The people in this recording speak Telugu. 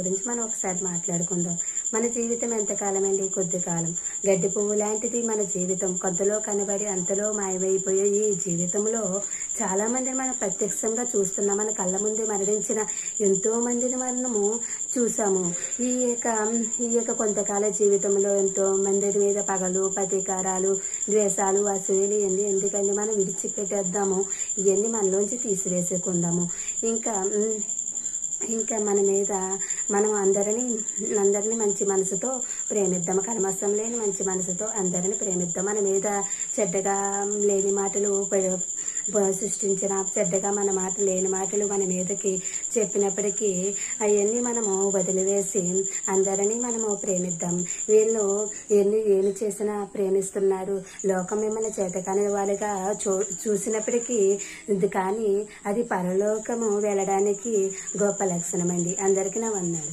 గురించి మనం ఒకసారి మాట్లాడుకుందాం. మన జీవితం ఎంతకాలమండి కొద్ది కాలం. గడ్డి పువ్వు లాంటిది మన జీవితం. కొద్దిలో కనబడి అంతలో మాయమైపోయే ఈ జీవితంలో చాలా మందిని మనం ప్రత్యక్షంగా చూస్తున్నాం. మన కళ్ళ ముందే మరణించిన ఎంతో మందిని మనము చూసాము. ఈ యొక్క ఈ యొక్క కొంతకాల జీవితంలో ఎంతో మంది మీద పగలు ప్రతీకారాలు ద్వేషాలు అసూయలు ఇవన్నీ ఎందుకండి? మనం విడిచిపెట్టేద్దాము. ఇవన్నీ మనలోంచి తీసివేసుకుందాము. ఇంకా ఇంకా మన మీద మనం అందరినీ అందరినీ మంచి మనసుతో ప్రేమిద్దాం. కలమస్తం లేని మంచి మనసుతో అందరిని ప్రేమిద్దాం. మన మీద చెడ్డగా లేని మాటలు సృష్టించిన చెడ్డగా మన మాట లేని మాటలు మన మీదకి చెప్పినప్పటికీ అవన్నీ మనము వదిలివేసి అందరినీ మనము ప్రేమిద్దాం. వీళ్ళు ఎన్ని ఏమి చేసినా ప్రేమిస్తున్నారు. లోకం మిమ్మల్ని చేతకాని వాళ్ళుగా చూ చూసినప్పటికీ ఇది కానీ అది పరలోకము వెళ్ళడానికి గొప్ప లక్షణం అండి అందరికీ నా వందనాలు.